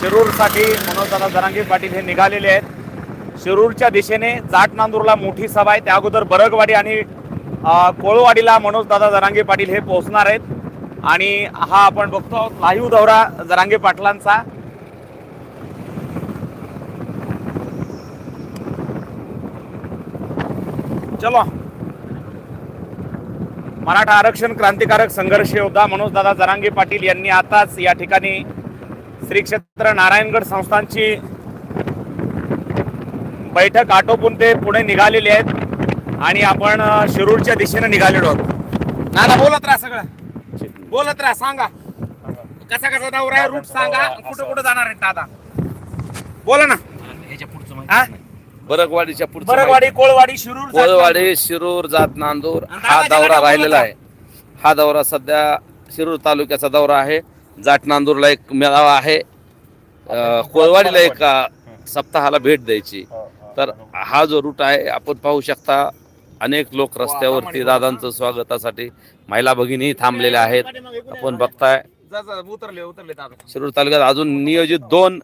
शिरूरसाठी मनोजदादा जरांगे पाटील हे निघालेले आहेत. शिरूरच्या दिशेने जाट नांदूरला मोठी सभा आहे. त्या अगोदर बरगवाडी आणि कोळवाडीला मनोजदादा जरांगे पाटील हे पोहोचणार आहेत. आणि हा आपण बघतो लाईव्ह दौरा जरांगे पाटलांचा. चलो. मराठा आरक्षण क्रांतिकारक संघर्ष योद्धा मनोजदादा जरांगे पाटील यांनी आताच या ठिकाणी श्री क्षेत्र नारायणगड संस्थांची बैठक आटोपून ते पुढे निघालेले आहेत आणि आपण शिरूरच्या दिशेने निघालेलो आहोत. नाना बोलत राहा सगळं. बोलत राहा सांगा. कसा कसा दौरा आहे रूट सांगा. कुठं कुठं जाणार आहेत दादा? बोला ना. हा? बरगवाडीच्या पुढच्या बरगवाडी कोळवाडी शिरूर कोळवाडी शिरूर जात नांदूर. हा दौरा राहिलेला आहे. हा दौरा सध्या शिरूर तालुक्याचा दौरा आहे. जाट नांदूरला एक मेळावा आहे. कोळवाडीला एक सप्ताहाला भेट द्यायची. तर हा जो रूट आहे आपण पाहू शकता अनेक लोक रस्त्यावरती दादांचं स्वागतासाठी महिला भगिनी थांबलेल्या आहेत. आपण बघताय. उतरले उतरले दादा. शिरूर तालुक्यात अजून नियोजित दोन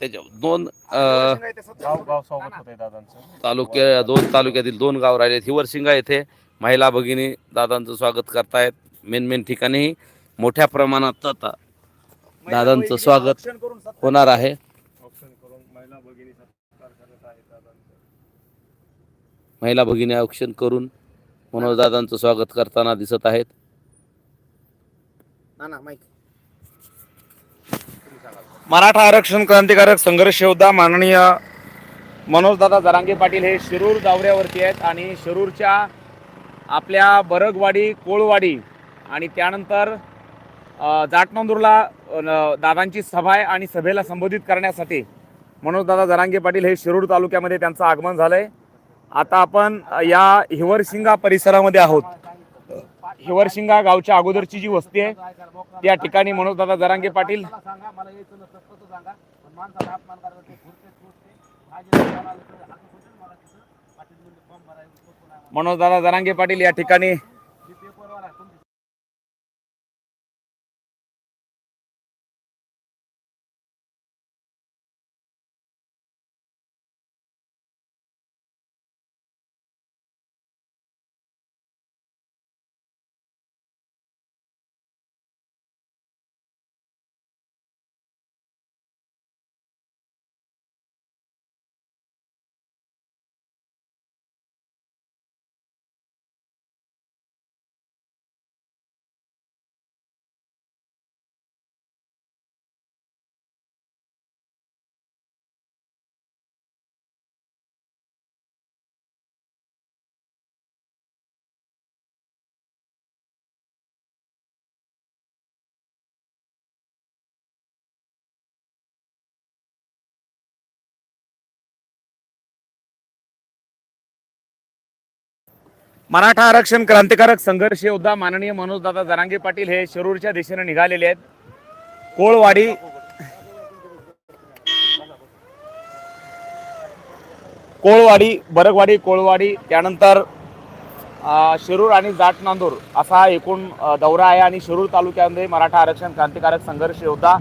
त्याच्या दोन अं, गाव गाव सोबत होते दादांचं. तालुक्या दोन तालुक्यातील दोन गाव राहिलेत. हिवरसिंगा येथे महिला भगिनी दादांचं स्वागत करतायत. मेन मेन ठिकाणी मोठ्या प्रमाणात आता दादांचं स्वागत होणार आहे. महिला भगिनी औक्षण करून मनोज दादांचं स्वागत करताना दिसत आहेत. मराठा आरक्षण क्रांतिकारक संघर्ष योद्धा माननीय मनोजदादा जरांगे पाटील हे शिरूर दौऱ्यावरती आहेत आणि शिरूरच्या आपल्या बरगवाडी कोळवाडी आणि त्यानंतर जाटनांदूरला अ, न- दादांची सभा आहे आणि सभेला संबोधित करण्यासाठी मनोजदादा जरांगे पाटील हे शिरूर तालुक्यामध्ये त्यांचं आगमन झालंय. आता आपण या हिवरशिंगा परिसरामध्ये आहोत. हिवरशिंगा गावच्या अगोदरची जी वस्ती आहे त्या ठिकाणी मनोजदादा जरांगे पाटील मनोजदादा जरांगे पाटील या ठिकाणी मराठा आरक्षण क्रांतिकारक संघर्ष योद्धा माननीय मनोजदादा जरांगे पाटील हे शिरूरच्या दिशेने निघालेले आहेत. कोळवाडी कोळवाडी बरगवाडी कोळवाडी त्यानंतर शिरूर आणि जाट नांदूर असा हा एकूण दौरा आहे आणि शिरूर तालुक्यामध्ये मराठा आरक्षण क्रांतिकारक संघर्ष योद्धा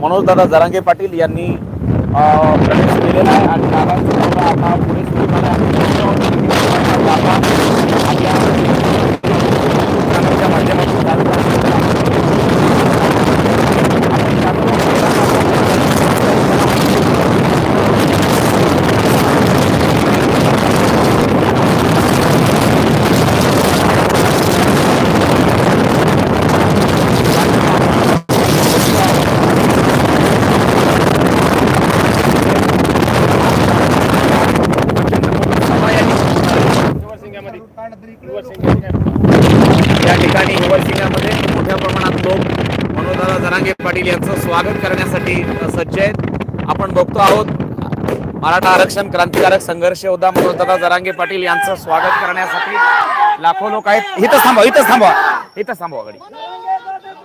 मनोजदादा जरांगे पाटील यांनी प्रवेश केलेला आहे आणि आता पुढे सुरू झाला आहे. आता आपल्या चॅनलच्या माध्यमातून दादा- या ठिकाणी हिवरसिंगामध्ये मोठ्या प्रमाणात लोक मनोदादा जरांगे पाटील यांचं स्वागत करण्यासाठी अ, सज्ज आहेत आपण बघतो आहोत. मराठा आरक्षण क्रांतिकारक संघर्ष योद्धा मनोजदादा जरांगे पाटील यांचं स्वागत करण्यासाठी लाखो लोक आहेत. इथंच थांबा इथंच थांबा इथंच थांबवा गाडी.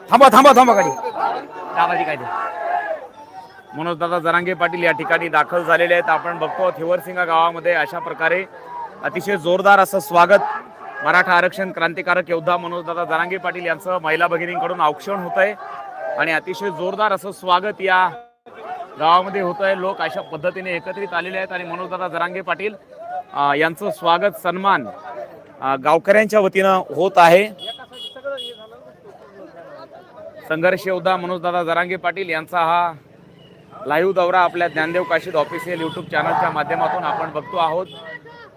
थांबा थांबा थांबा गाडी. दादाजी काय म्हणून मनोजदादा जरांगे पाटील या ठिकाणी दाखल झालेले आहेत. आपण बघतो थिवरसिंगा गावामध्ये अशा प्रकारे अतिशय जोरदार असं स्वागत मराठा आरक्षण क्रांतिकारक योद्धा मनोजदादा जरांगे पाटील यांचं महिला भगिनींकडून औक्षण होत आहे आणि अतिशय जोरदार असं स्वागत या गावामध्ये होत आहे लोक अशा पद्धतीने एकत्रित आलेले आहेत आणि मनोजदादा जरांगे पाटील यांचं स्वागत सन्मान गावकऱ्यांच्या वतीनं होत आहे. संघर्ष योद्धा मनोजदादा जरांगे पाटील यांचा हा लाईव्ह दौरा आपल्या ज्ञानदेव काशीद ऑफिशियल युट्यूब चॅनलच्या माध्यमातून आपण बघतो आहोत.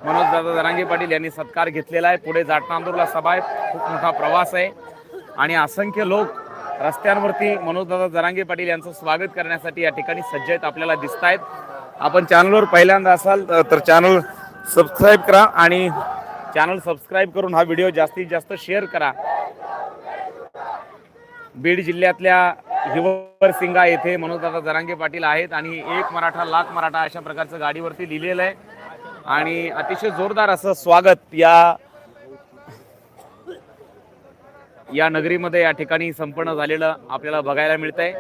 मनोजदादा जरांगे पाटील यांनी सत्कार घेतलेला आहे. पुढे जाटनांदूरला सभा आहे. खूप मोठा प्रवास आहे. आणि असंख्य लोक रस्त्यांवरती मनोजदादा जरांगे पाटील यांचं स्वागत करण्यासाठी या ठिकाणी सज्ज आहेत आपल्याला दिसत आहेत आपण चॅनलवर पहिल्यांदा असाल तर चॅनल सबस्क्राईब करा आणि चॅनल सबस्क्राईब करून हा व्हिडिओ जास्तीत जास्त शेअर करा. बीड जिल्ह्यातल्या हिवरसिंगा येथे मनोजदादा जरांगे पाटील आहेत आणि एक मराठा लाख मराठा अशा प्रकारचं गाडीवरती लिहिलेलं आहे. आणि अतिशय जोरदार असं स्वागत या या नगरीमध्ये या ठिकाणी संपन्न झालेलं आपल्याला बघायला मिळतंय.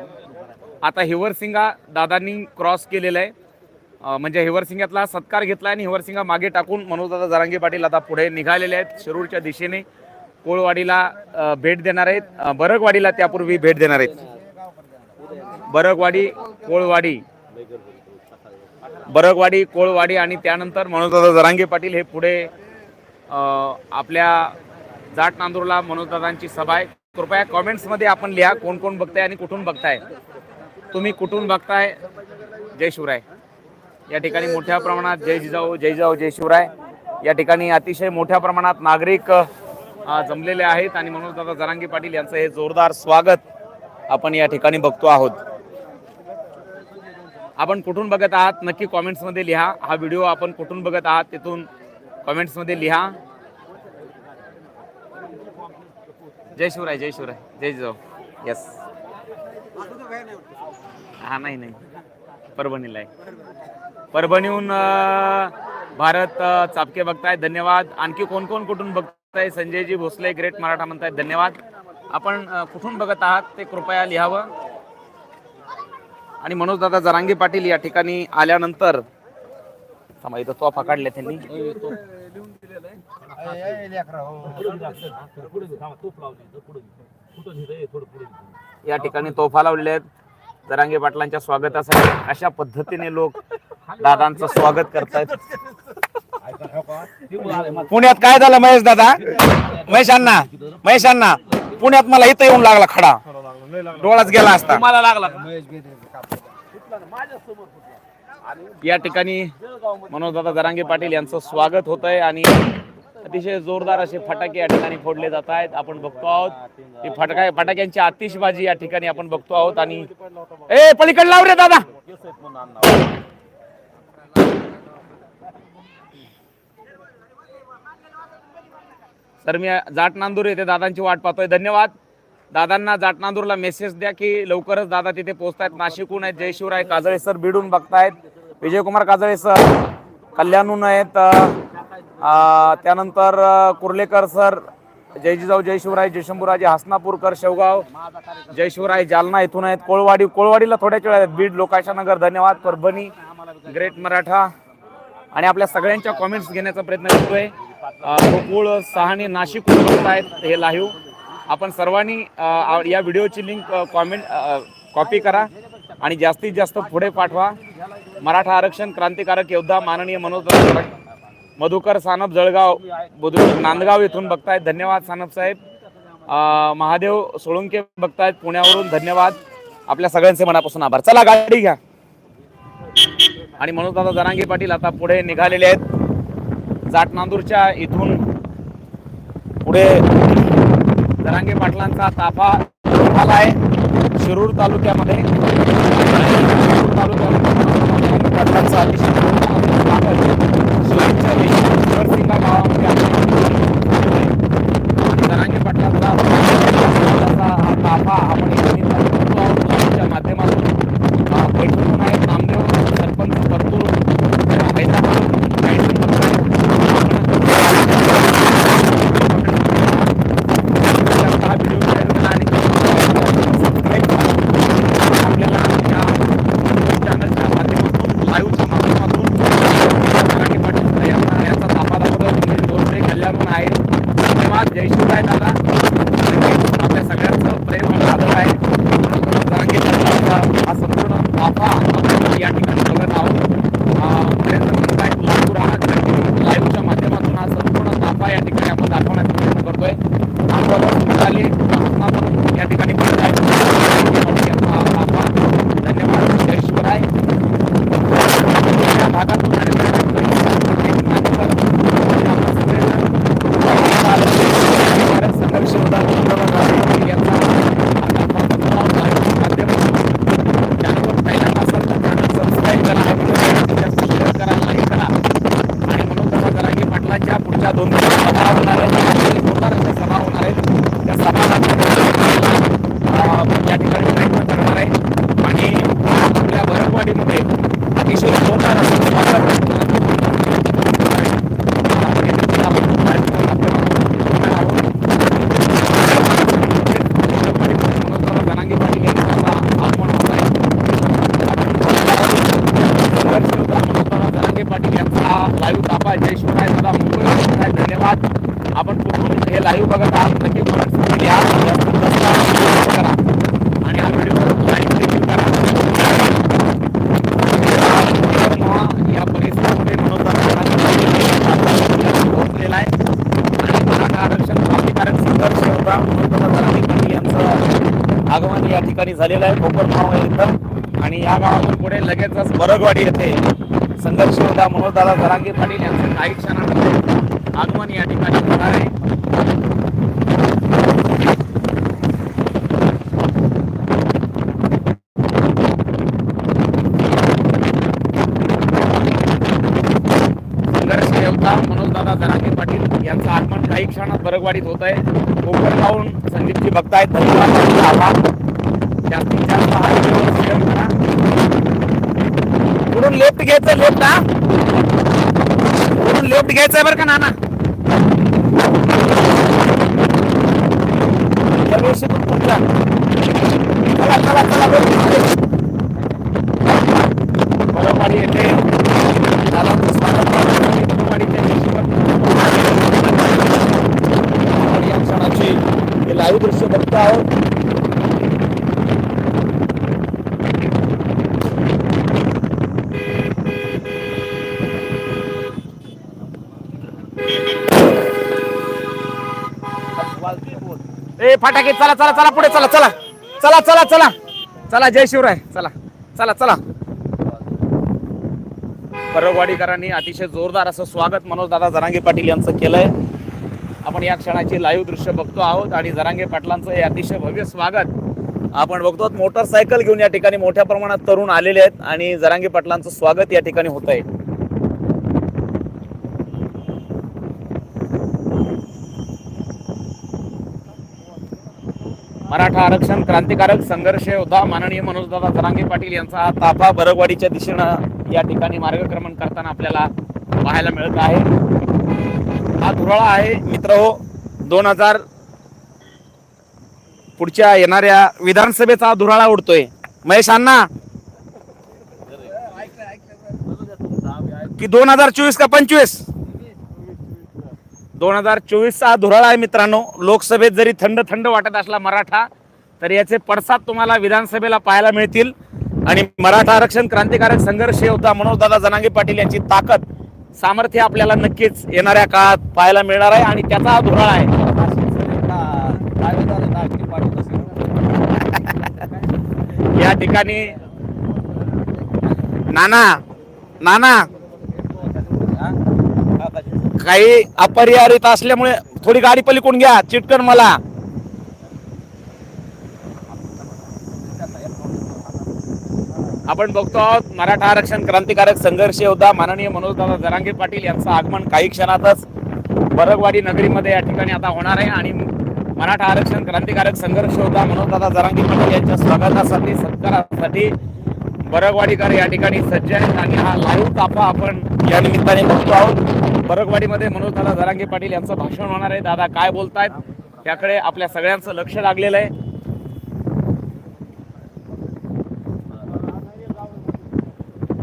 आता हिवरसिंगा दादांनी क्रॉस केलेलं आहे. म्हणजे हिवरसिंगातला सत्कार घेतला आणि हिवरसिंगा मागे टाकून मनोजदादा जरांगे पाटील आता पुढे निघालेले आहेत. शिरूरच्या दिशेने कोळवाडीला भेट देणार आहेत. अं, बरगवाडीला त्यापूर्वी भेट देणार आहेत. बरगवाडी कोळवाडी. बरगवाडी कोळवाडी आणि त्यानंतर मनोजदादा जरांगे पाटील हे पुढे आपल्या जाट नांदूरला मनोजदादांची सभा आहे. कृपया कॉमेंट्समध्ये आपण लिहा कोण कोण बघताय आणि कुठून बघताय. तुम्ही कुठून बघताय? जय शिवराय. या ठिकाणी मोठ्या प्रमाणात जय जिजाऊ जय जिजाऊ जय शिवराय. या ठिकाणी अतिशय मोठ्या प्रमाणात नागरिक जमलेले आहेत आणि मनोजदादा दादा जरांगे पाटील यांचं हे जोरदार स्वागत आपण या ठिकाणी बघतो आहोत. आपण कुठून बघत आहात? नक्की कॉमेंट्समध्ये लिहा. हा व्हिडिओ आपण कुठून बघत आहात? तिथून कॉमेंट्समध्ये लिहा. जय शिवराय जय शिवराय जय जिजाऊ. यस हा नाही नाही. परभणीला आहे. परभणीहून भारत चापके बघताय. धन्यवाद. आणखी कोण कोण कुठून बघताय? संजयजी भोसले ग्रेट मराठा म्हणताय धन्यवाद. आपण कुठून बघत आहात? ते कृपया लिहावं. आणि मनोजदादा जरांगी पाटील या ठिकाणी आल्यानंतर थांबा इथं तोफा काढल्या त्यांनी. या ठिकाणी तोफा लावलेल्या आहेत. जरांगे पाटलांच्या स्वागतासाठी अशा पद्धतीने लोक दादांचं स्वागत करतायत. पुण्यात काय झालं महेश दादा? महेश अण्णा महेश अण्णा पुण्यात मला इथं येऊन लागला खडा. डोळाच गेला असता. मला लागला या ठिकाणी मनोजदादा जरांगे पाटील यांचं स्वागत होत आहे आणि अतिशय जोरदार असे फटाके या ठिकाणी फोडले जात आहेत. आपण बघतो आहोत. ही फटाका फटाक्यांची आतिषबाजी या ठिकाणी आपण बघतो आहोत आणि ए पलीकड लाव रे दादा. सर मी जाट नांदूर येथे दादांची वाट पाहतोय. धन्यवाद. दादांना जाट नांदूरला मेसेज द्या की लवकरच दादा तिथे पोहोचतायत. नाशिकहून आहेत. जयशिवराय काजळे सर भिडून बघतायत. विजयकुमार काजळे सर कल्याणहून आहेत त्यानंतर कुर्लेकर सर जय जिजाऊ जय शिवराय जयशंभूराजे हसनापूरकर शेवगाव जय शिवराय जालना इथून आहेत कोळवाडी. कोळवाडीला थोड्याच वेळ आहेत. बीड लोकाशा नगर धन्यवाद. परभणी ग्रेट मराठा. आणि आपल्या सगळ्यांच्या कॉमेंट्स घेण्याचा प्रयत्न करतोय. गोकुळ सहाणे नाशिक आहेत हे लाईव्ह आपण सर्वांनी या व्हिडिओची लिंक कॉमेंट कॉपी करा. आणि जास्तीत जास्त पुढे पाठवा. मराठा आरक्षण क्रांतिकारक योद्धा माननीय मनोज मधुकर सानप जळगाव बुद्रुक नांदगाव येथून बघतायत. धन्यवाद सानप साहेब. महादेव सोळुंके बघतायत पुण्यावरून. धन्यवाद. आपल्या सगळ्यांचे मनापासून आभार. चला गाडी घ्या. आणि मनोज दादा जरांगे पाटील आता पुढे निघालेले आहेत. जाट नांदूरच्या इथून पुढे जरांगे पाटलांचा ताफा आला आहे शिरूर तालुक्यामध्ये. आणि शिरूर तालुक्यामध्ये पाटलांचा अतिशय मोठा शिरूरच्या देशात शिवरसिंगा गावामध्ये आहे. आणि जरांगे पाटलांचा असा हा ताफा आपण इथे बघतो आहोत लाईव्हच्या माध्यमातून अं, पैठणहून आहेत नामदेव सरपंच परतूर हैदराबाद गाईडून बघताय. आपण हा व्हिडिओ शेअर करा आणि सबस्क्राईब करा. आपल्याला शिवाय जय शिवराय दादा मुंबई शिवराय धन्यवाद आपण कुठून हे लाईव्ह बघत आहात नक्की comment लिहा करा आणि हा व्हिडिओ लाईक देखील करा या परिसरामध्ये पोहोचलेला आहे आणि मराठा आरक्षण क्रांतिकारक संघर्ष होता यांचं आगमन या ठिकाणी झालेलं आहे. कोकण इथं. आणि या गावातून पुढे लगेचच बरगवाडी येथे संघर्ष होता मनोजदादा जरांगे पाटील यांचं काही क्षणानंतर आगमन या ठिकाणी होणार आहे संघर्ष दादा मनोजदादा जरांगे पाटील यांचं आगमन काही क्षणात बरगवाडीत होत आहे. कोकण लावून संदीपजी बघतायत. धन्यवाद आभार जास्तीत जास्त हा व्हिडिओ करा पुढून लेफ्ट घ्यायचं लेफ्ट हा पुढून लेफ्ट घ्यायचंय बरं का नाना? प्रवेशीतून पुढच्या चला चला चला बरोबर येते दादांचं स्वागत करण्यासाठी बरोबरीच्या देशीवर आपण या क्षणाची हे लाईव्ह दृश्य बघतो आहोत ए फटाके चला चला चला पुढे चला चला. चला चला चला. चला जय शिवराय. चला चला चला. परवाडीकरांनी अतिशय जोरदार असं स्वागत मनोज दादा जरांगे पाटील यांचं केलंय. आपण या क्षणाची लाईव्ह दृश्य बघतो आहोत आणि जरांगे पाटलांचं हे अतिशय भव्य स्वागत आपण बघतो आहोत. मोटरसायकल घेऊन या ठिकाणी मोठ्या प्रमाणात तरुण आलेले आहेत आणि जरांगे पाटलांचं स्वागत या ठिकाणी होत आहे मराठा आरक्षण क्रांतिकारक संघर्ष योद्धा माननीय मनोजदादा जरांगे पाटील यांचा हा ताफा बरगवाडीच्या दिशेनं या ठिकाणी मार्गक्रमण करताना आपल्याला पाहायला मिळत आहे. हा धुराळा आहे. मित्र हो दोन हजार पुढच्या येणाऱ्या विधानसभेचा धुराळा उडतोय. महेश अण्णा की दोन हजार चोवीस का पंचवीस? दोन हजार चोवीसचा हा धुराळा आहे मित्रांनो. लोकसभेत जरी थंड थंड वाटत असला मराठा तर याचे पडसाद तुम्हाला विधानसभेला पाहायला मिळतील. आणि मराठा आरक्षण क्रांतिकारक संघर्ष होता मनोजदादा जनांगे पाटील यांची ताकद सामर्थ्य आपल्याला नक्कीच येणाऱ्या काळात पाहायला मिळणार आहे. आणि त्याचा हा धुराळा आहे. या ठिकाणी नाना नाना काही अपरिहारित असल्यामुळे थोडी गाडी पलीकडून घ्या चिटकन मला. आपण बघतो आहोत मराठा आरक्षण क्रांतिकारक संघर्ष योद्धा माननीय मनोजदादा जरांगे पाटील यांचं आगमन काही क्षणातच बरगवाडी नगरीमध्ये या ठिकाणी आता होणार आहे आणि मराठा आरक्षण क्रांतिकारक संघर्ष योद्धा मनोजदादा जरांगे पाटील यांच्या स्वागतासाठी सत्कारासाठी बरगवाडीकर या ठिकाणी सज्ज आहेत आणि हा लाईव्ह ताफा आपण या निमित्ताने बघतो आहोत. बरगवाडीमध्ये मनोज दादा जरांगे पाटील यांचं भाषण होणार आहे. दादा काय बोलतायत? त्याकडे आपल्या सगळ्यांचं लक्ष लागलेलं आहे.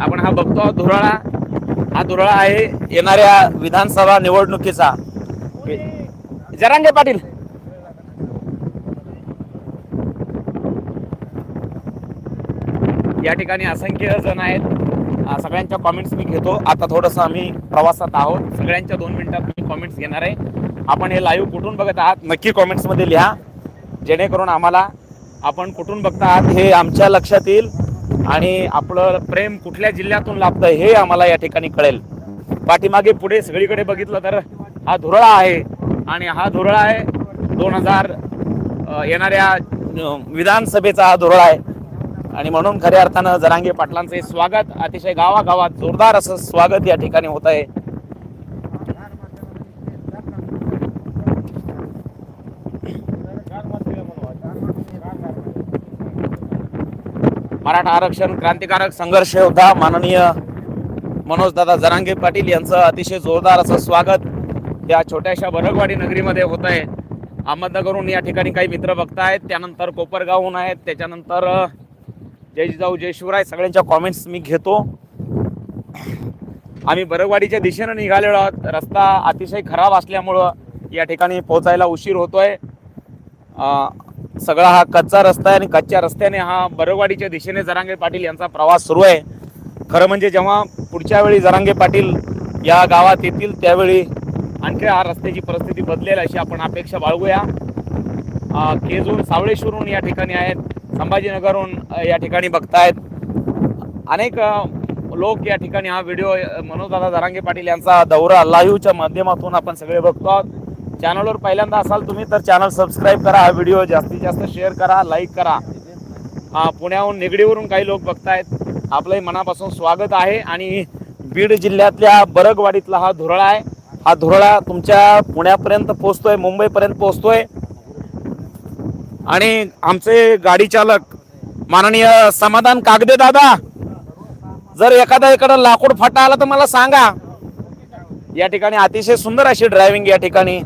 आपण हा बघतो धुराळा हा धुराळा आहे येणाऱ्या विधानसभा निवडणुकीचा. जरांगे पाटील. या ठिकाणी असंख्य जण आहेत. सगळ्यांच्या कॉमेंट्स मी घेतो. आता थोडंसं आम्ही प्रवासात आहोत. सगळ्यांच्या दोन मिनिटात मी कॉमेंट्स घेणार आहे. आपण हे लाईव्ह कुठून बघत आहात नक्की कॉमेंट्समध्ये लिहा. जेणेकरून आम्हाला आपण कुठून बघता आहात हे आमच्या लक्षात येईल आणि आपलं प्रेम कुठल्या जिल्ह्यातून लाभतं हे आम्हाला या ठिकाणी कळेल. पाठीमागे पुढे सगळीकडे बघितलं तर हा धुरळा आहे आणि हा धुरळा आहे दोन हजार येणाऱ्या विधानसभेचा हा धुरळा आहे. आणि म्हणून खऱ्या अर्थानं जरांगे पाटलांचे स्वागत. अतिशय गावागावात जोरदार असं स्वागत या ठिकाणी होत आहे. मराठा आरक्षण क्रांतिकारक संघर्ष योद्धा माननीय मनोजदादा जरांगे पाटील यांचं अतिशय जोरदार असं स्वागत या छोट्याशा बरगवाडी नगरीमध्ये होत आहे. अहमदनगरहून या ठिकाणी काही मित्र बघतायत. त्यानंतर कोपरगावहून आहेत. त्याच्यानंतर जय जिजाऊ जय शिवराय सगळ्यांच्या कॉमेंट्स मी घेतो. आम्ही बरगवाडीच्या दिशेनं निघालेलो आहोत. रस्ता अतिशय खराब असल्यामुळं या ठिकाणी पोहोचायला उशीर होतोय. सगळा हा कच्चा रस्ता आहे आणि कच्च्या रस्त्याने हा बरगवाडीच्या दिशेने जरांगे पाटील यांचा प्रवास सुरू आहे. खरं म्हणजे जेव्हा पुढच्या वेळी जरांगे पाटील या गावात येतील त्यावेळी आणखी हा रस्त्याची परिस्थिती बदलेल अशी आपण अपेक्षा बाळगूया. केजून सावळेश्वरून या ठिकाणी आहेत संभाजीनगरहून या ठिकाणी बघतायत. अनेक लोक या ठिकाणी हा व्हिडिओ मनोजदादा जरांगे पाटील यांचा दौरा लाईव्हच्या माध्यमातून आपण सगळे बघतो आहोत. चॅनलवर पहिल्यांदा असाल तुम्ही तर चॅनल सबस्क्राईब करा हा व्हिडिओ जास्तीत जास्त शेअर करा लाईक करा. हा पुण्याहून निगडीवरून काही लोक बघतायत. आपलंही मनापासून स्वागत आहे आणि बीड जिल्ह्यातल्या बरगवाडीतला हा धुरळा आहे. हा धुरळा तुमच्या पुण्यापर्यंत पोहोचतोय मुंबईपर्यंत पोहोचतोय. आणि आमचे गाडी चालक माननीय समाधान कागदे दादा जर एखादा इकडं लाकूड फाटा आला तर मला सांगा. या ठिकाणी अतिशय सुंदर अशी ड्रायव्हिंग या ठिकाणी.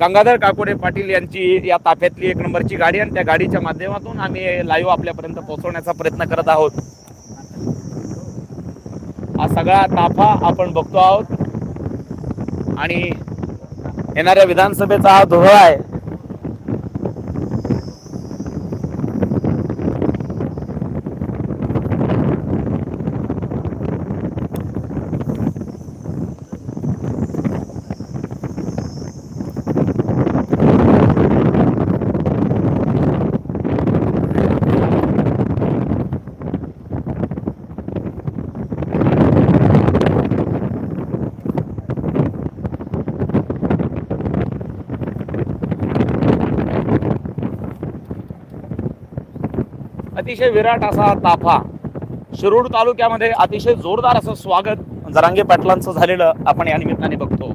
गंगाधर काकोडे पाटील यांची या ताफ्यातली एक नंबरची गाडी आणि त्या गाडीच्या माध्यमातून आम्ही लाईव्ह आपल्यापर्यंत पोहोचवण्याचा प्रयत्न करत आहोत. हा सगळा ताफा आपण बघतो आहोत. आणि येणाऱ्या विधानसभेचा हा धुरळा आहे. अतिशय विराट असा ताफा. शिरूर तालुक्यामध्ये अतिशय जोरदार असं स्वागत जरांगे पाटलांचं झालेलं आपण या निमित्ताने बघतो.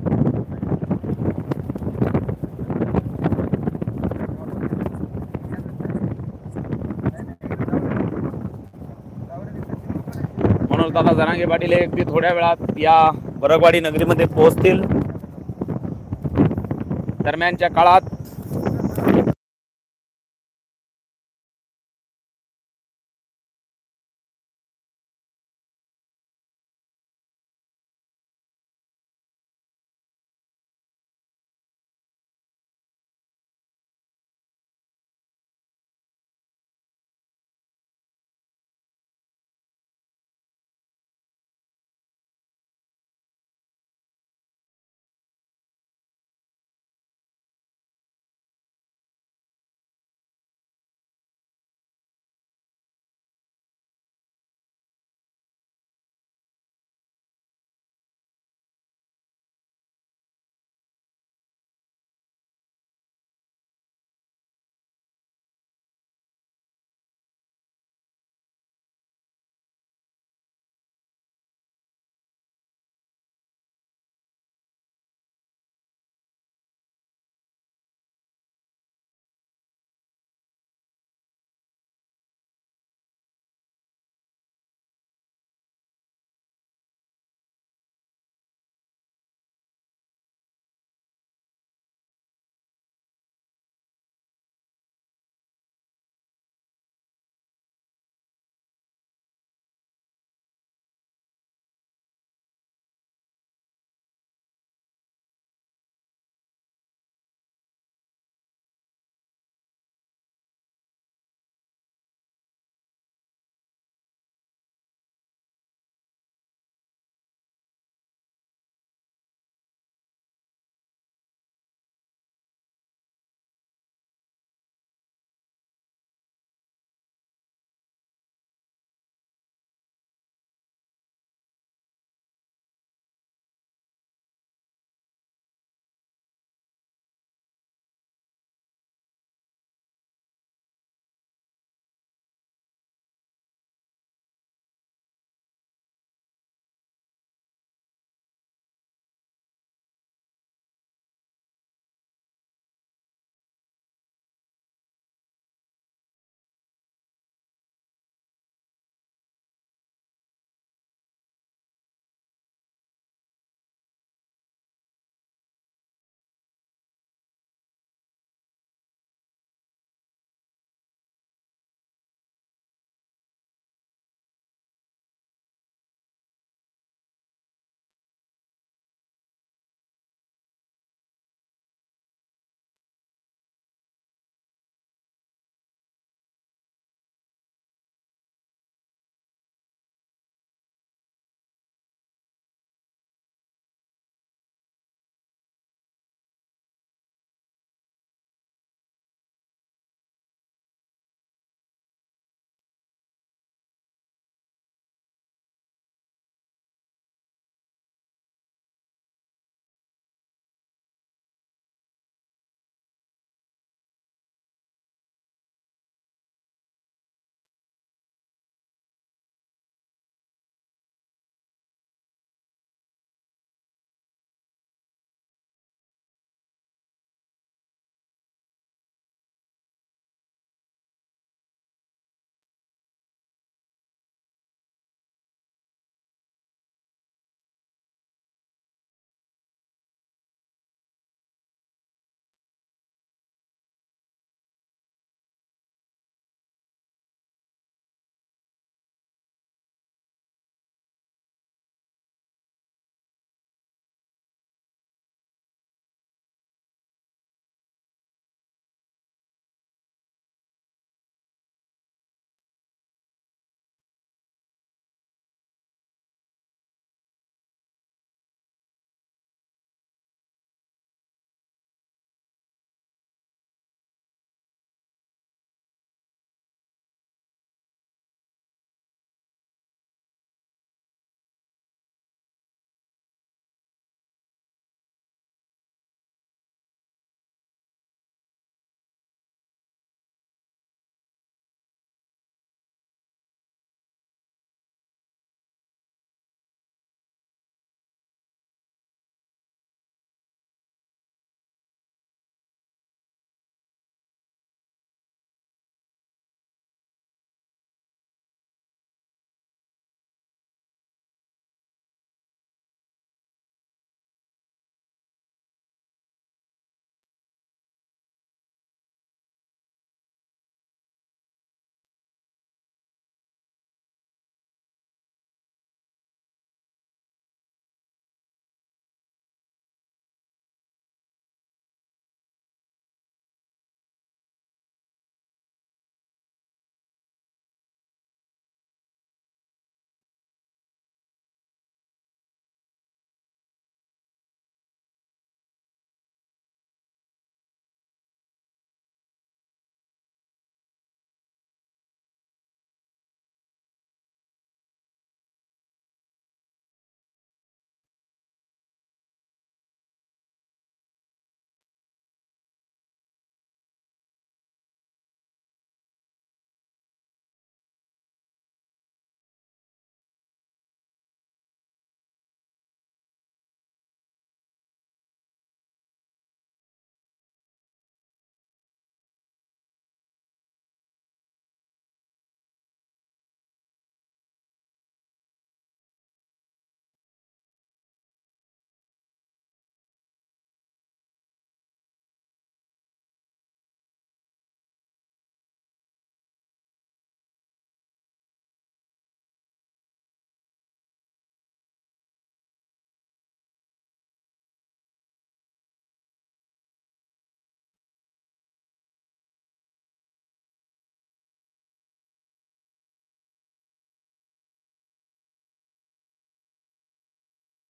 म्हणून दादा जरांगे पाटील हे अगदी थोड्या वेळात या बरगवाडी नगरीमध्ये पोहोचतील. दरम्यानच्या काळात